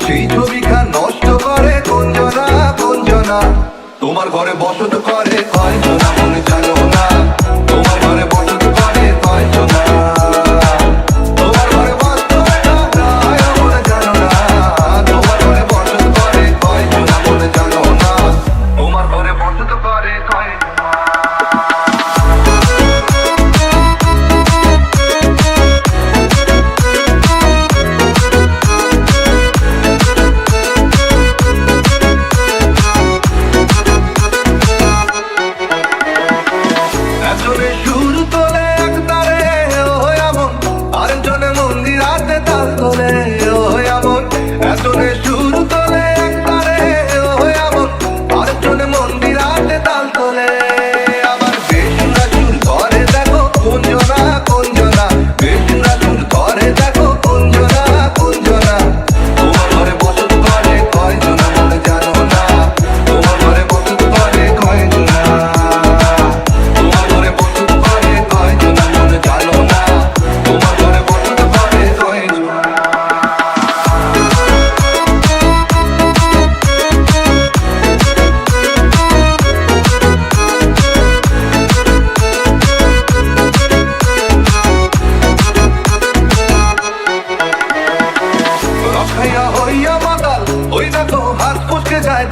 সেই ছবিখান নষ্ট করে কুঞ্জনা তোমার ঘরে বসত করে কয়জনা হাত পুচকে যায়